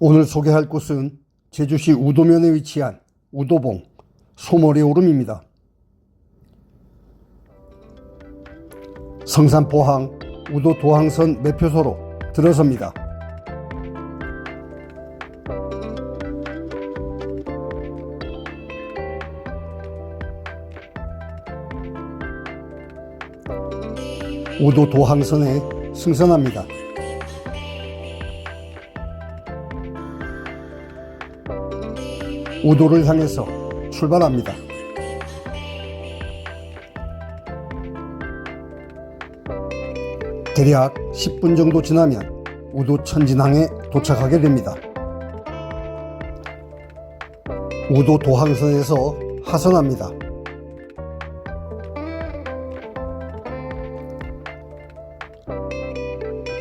오늘 소개할 곳은 제주시 우도면에 위치한 우도봉 소머리 오름입니다. 성산포항 우도 도항선 매표소로 들어섭니다. 우도 도항선에 승선합니다. 우도를 향해서 출발합니다. 대략 10분 정도 지나면 우도 천진항에 도착하게 됩니다. 우도 도항선에서 하선합니다.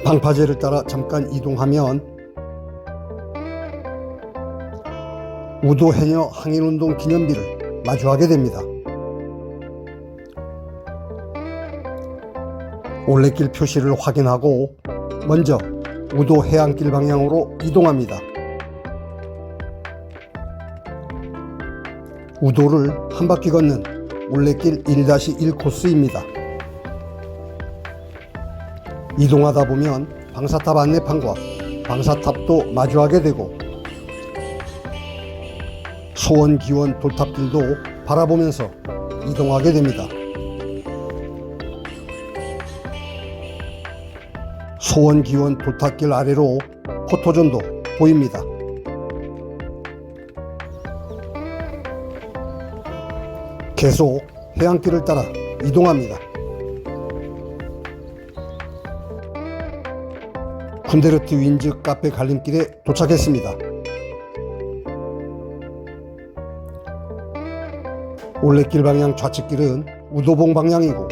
방파제를 따라 잠깐 이동하면 우도 해녀 항일운동 기념비를 마주하게 됩니다. 올레길 표시를 확인하고 먼저 우도 해안길 방향으로 이동합니다. 우도를 한 바퀴 걷는 올레길 1-1 코스입니다. 이동하다 보면 방사탑 안내판과 방사탑도 마주하게 되고 소원 기원 돌탑들도 바라보면서 이동하게 됩니다. 소원 기원 돌탑길 아래로 포토존도 보입니다. 계속 해안길을 따라 이동합니다. 쿤데르트 윈즈 카페 갈림길에 도착했습니다. 올레길 방향 좌측길은 우도봉 방향이고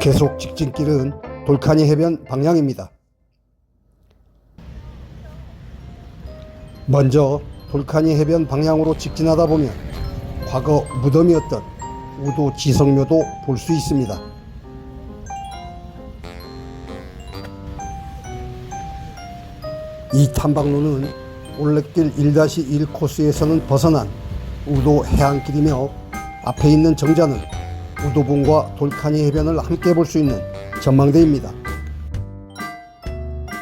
계속 직진길은 돌카니 해변 방향입니다. 먼저 돌카니 해변 방향으로 직진하다 보면 과거 무덤이었던 우도 지성묘도 볼 수 있습니다. 이 탐방로는 올레길 1-1 코스에서는 벗어난 우도 해안길이며 앞에 있는 정자는 우도봉과 돌카니 해변을 함께 볼 수 있는 전망대입니다.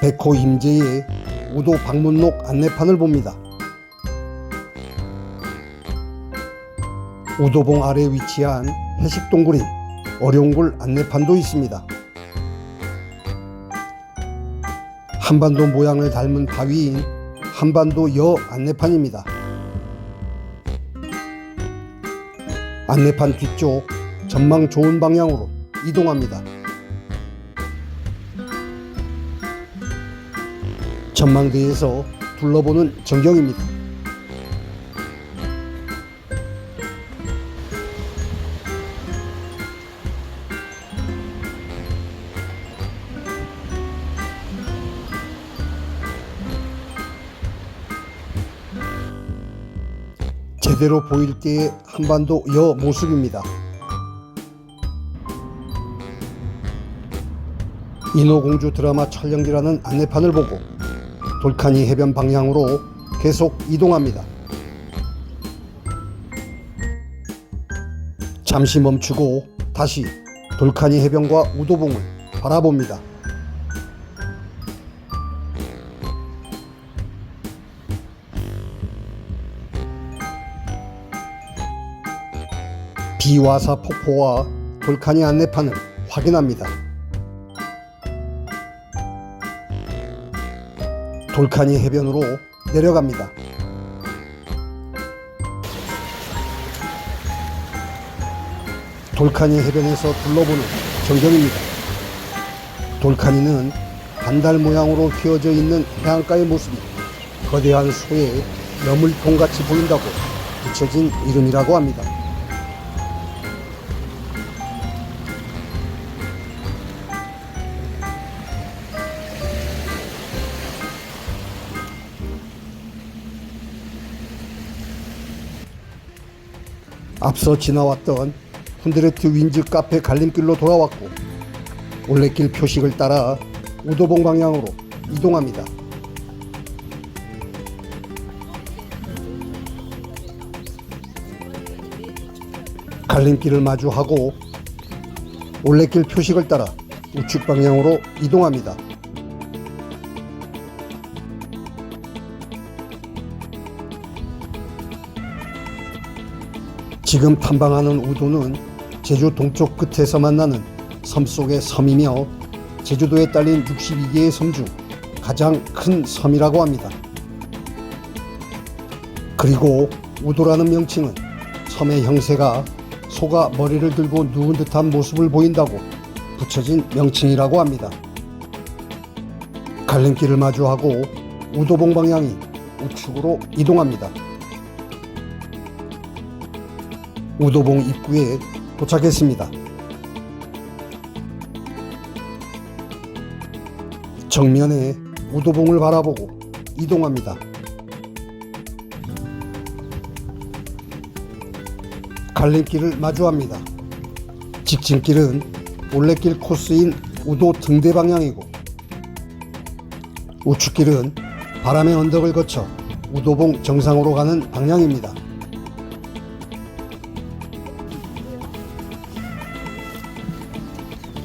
백호 임제의 우도 방문록 안내판을 봅니다. 우도봉 아래 위치한 해식동굴인 어룡굴 안내판도 있습니다. 한반도 모양을 닮은 바위인 한반도 여 안내판입니다. 안내판 뒤쪽 전망 좋은 방향으로 이동합니다. 전망대에서 둘러보는 전경입니다. 제대로 보일 때의 한반도 여 모습입니다. 인어공주 드라마 촬영지라는 안내판을 보고 돌카니 해변 방향으로 계속 이동합니다. 잠시 멈추고 다시 돌카니 해변과 우도봉을 바라봅니다. 비와사 폭포와 돌카니 안내판을 확인합니다. 돌카니 해변으로 내려갑니다. 돌카니 해변에서 둘러보는 전경입니다. 돌카니는 반달 모양으로 휘어져 있는 해안가의 모습이 거대한 소의 여물통같이 보인다고 붙여진 이름이라고 합니다. 앞서 지나왔던 훈데레트 윈즈 카페 갈림길로 돌아왔고 올레길 표식을 따라 우도봉 방향으로 이동합니다. 갈림길을 마주하고 올레길 표식을 따라 우측 방향으로 이동합니다. 지금 탐방하는 우도는 제주 동쪽 끝에서 만나는 섬 속의 섬이며 제주도에 딸린 62개의 섬 중 가장 큰 섬이라고 합니다. 그리고 우도라는 명칭은 섬의 형세가 소가 머리를 들고 누운 듯한 모습을 보인다고 붙여진 명칭이라고 합니다. 갈림길을 마주하고 우도봉 방향이 우측으로 이동합니다. 우도봉 입구에 도착했습니다. 정면에 우도봉을 바라보고 이동합니다. 갈림길을 마주합니다. 직진길은 올레길 코스인 우도 등대 방향이고 우측길은 바람의 언덕을 거쳐 우도봉 정상으로 가는 방향입니다.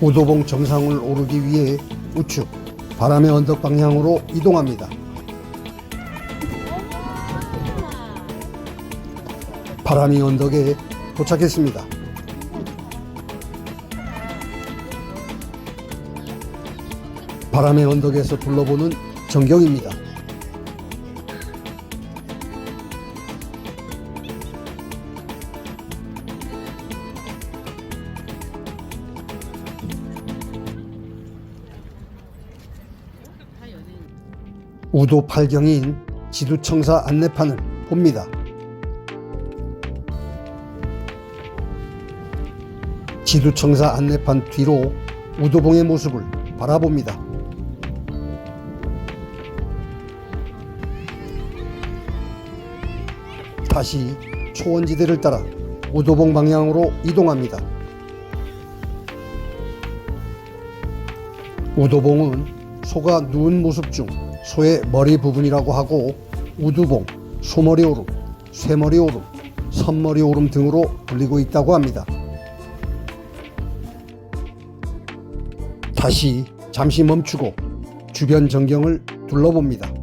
우도봉 정상을 오르기 위해 우측 바람의 언덕 방향으로 이동합니다. 바람이 언덕에 도착했습니다. 바람의 언덕에서 둘러보는 전경입니다. 우도 팔경인 지도청사 안내판을 봅니다. 지도청사 안내판 뒤로 우도봉의 모습을 바라봅니다. 다시 초원지대를 따라 우도봉 방향으로 이동합니다. 우도봉은 소가 누운 모습 중 소의 머리 부분이라고 하고 우두봉, 소머리 오름, 쇠머리 오름, 선머리 오름 등으로 불리고 있다고 합니다. 다시 잠시 멈추고 주변 전경을 둘러봅니다.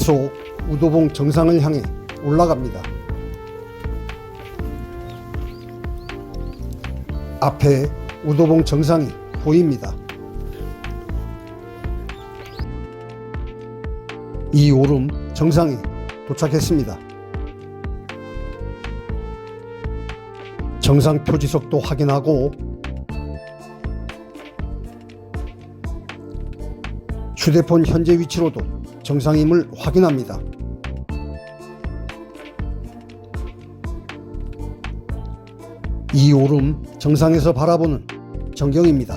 계속 우도봉 정상을 향해 올라갑니다. 앞에 우도봉 정상이 보입니다. 이 오름 정상에 도착했습니다. 정상 표지석도 확인하고 휴대폰 현재 위치로도 정상임을 확인합니다. 이 오름 정상에서 바라보는 전경입니다.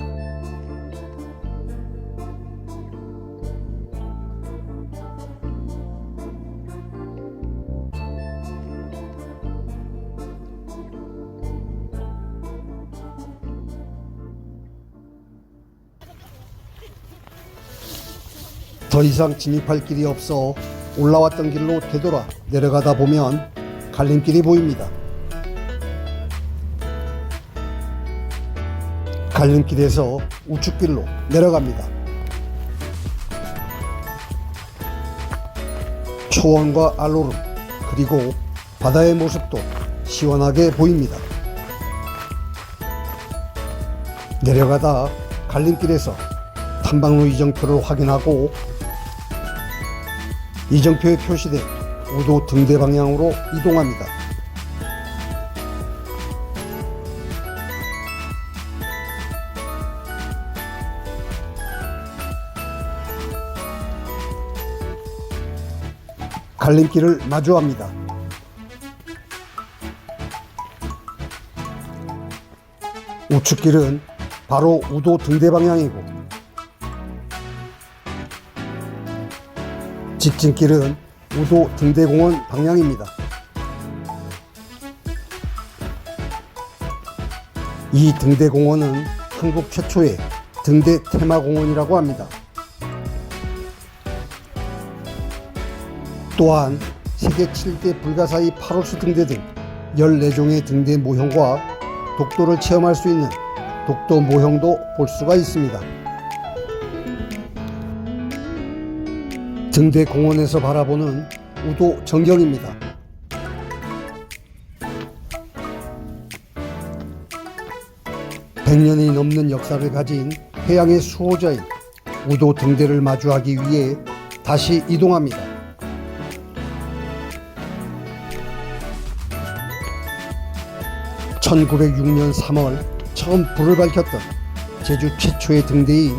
더 이상 진입할 길이 없어 올라왔던 길로 되돌아 내려가다 보면 갈림길이 보입니다. 갈림길에서 우측길로 내려갑니다. 초원과 알로름 그리고 바다의 모습도 시원하게 보입니다. 내려가다 갈림길에서 탐방로 이정표를 확인하고 이정표에 표시된 우도 등대 방향으로 이동합니다. 갈림길을 마주합니다. 우측길은 바로 우도 등대 방향이고 직진길은 우도 등대공원 방향입니다. 이 등대공원은 한국 최초의 등대 테마공원이라고 합니다. 또한 세계 7대 불가사의 파로스 등대 등 14종의 등대 모형과 독도를 체험할 수 있는 독도 모형도 볼 수가 있습니다. 등대 공원에서 바라보는 우도 전경입니다. 백년이 넘는 역사를 가진 해양의 수호자인 우도 등대를 마주하기 위해 다시 이동합니다. (1906년 3월) 처음 불을 밝혔던 제주 최초의 등대인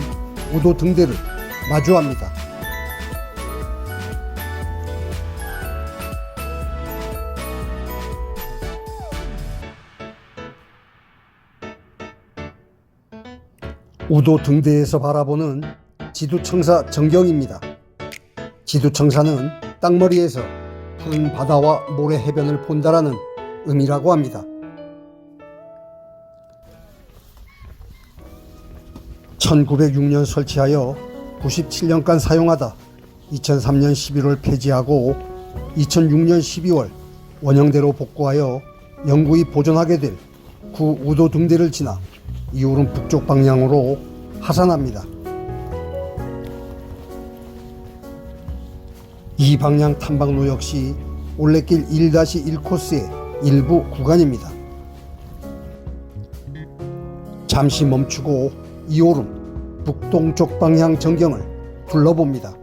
우도 등대를 마주합니다. 우도 등대에서 바라보는 지두청사 전경입니다. 지두청사는 땅머리에서 푸른 바다와 모래 해변을 본다라는 의미라고 합니다. 1906년 설치하여 97년간 사용하다 2003년 11월 폐지하고 2006년 12월 원형대로 복구하여 영구히 보존하게 될 구 우도 등대를 지나 이후는 북쪽 방향으로 하산합니다. 이 방향 탐방로 역시 올레길 1-1 코스의 일부 구간입니다. 잠시 멈추고 이오름 북동쪽 방향 전경을 둘러봅니다.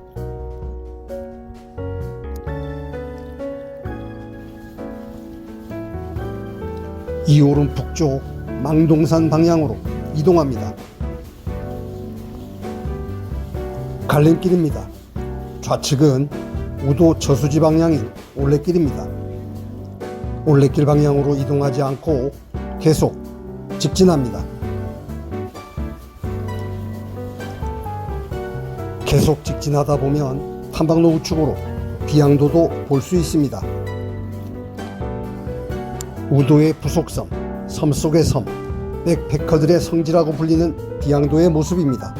이오름 북쪽 망동산 방향으로 이동합니다. 갈림길입니다. 좌측은 우도 저수지 방향인 올레길입니다. 올레길 방향으로 이동하지 않고 계속 직진합니다. 계속 직진하다 보면 탐방로 우측으로 비양도도 볼 수 있습니다. 우도의 부속섬, 섬 속의 섬, 백패커들의 성지라고 불리는 비양도의 모습입니다.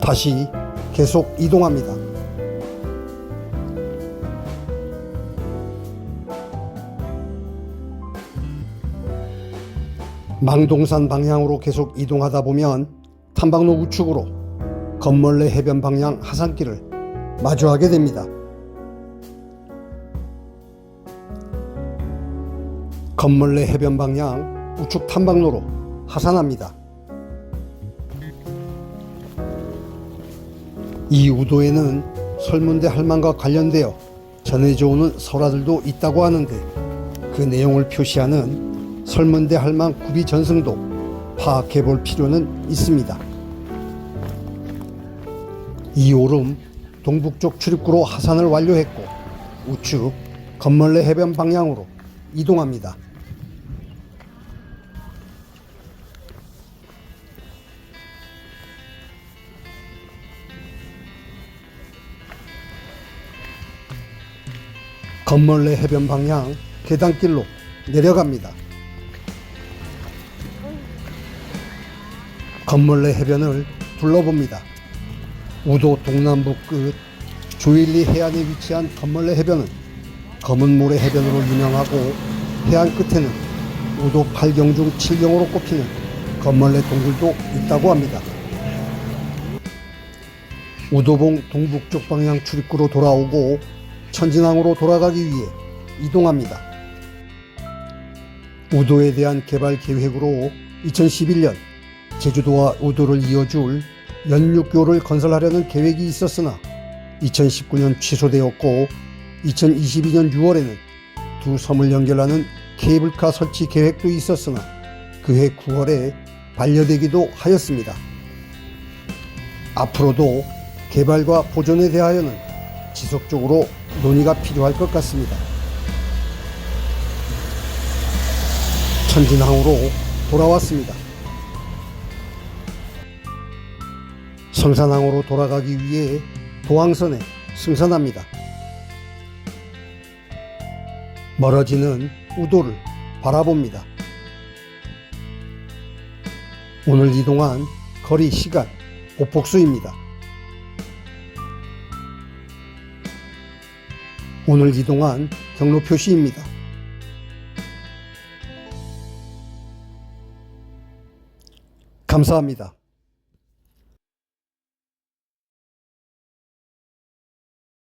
다시 계속 이동합니다. 망동산 방향으로 계속 이동하다 보면 탐방로 우측으로 건멀레 해변 방향 하산길을 마주하게 됩니다. 건멀레 해변 방향 우측 탐방로로 하산합니다. 이 우도에는 설문대 할망과 관련되어 전해져 오는 설화들도 있다고 하는데 그 내용을 표시하는 설문대 할망 구비 전승도 파악해 볼 필요는 있습니다. 이 오름 동북쪽 출입구로 하산을 완료했고 우측 건멀레 해변 방향으로 이동합니다. 건멀레 해변 방향 계단길로 내려갑니다. 건멀레 해변을 둘러봅니다. 우도 동남부 끝 조일리 해안에 위치한 건멀레 해변은 검은 모래 해변으로 유명하고 해안 끝에는 우도 8경 중 7경으로 꼽히는 건멀레 동굴도 있다고 합니다. 우도봉 동북쪽 방향 출입구로 돌아오고 천진항으로 돌아가기 위해 이동합니다. 우도에 대한 개발 계획으로 2011년 제주도와 우도를 이어줄 연육교를 건설하려는 계획이 있었으나 2019년 취소되었고 2022년 6월에는 두 섬을 연결하는 케이블카 설치 계획도 있었으나 그해 9월에 반려되기도 하였습니다. 앞으로도 개발과 보존에 대하여는 지속적으로 논의가 필요할 것 같습니다. 천진항으로 돌아왔습니다. 성산항으로 돌아가기 위해 도항선에 승선합니다. 멀어지는 우도를 바라봅니다. 오늘 이동한 거리 시간 보폭수입니다. 오늘 이동한 경로 표시입니다. 감사합니다.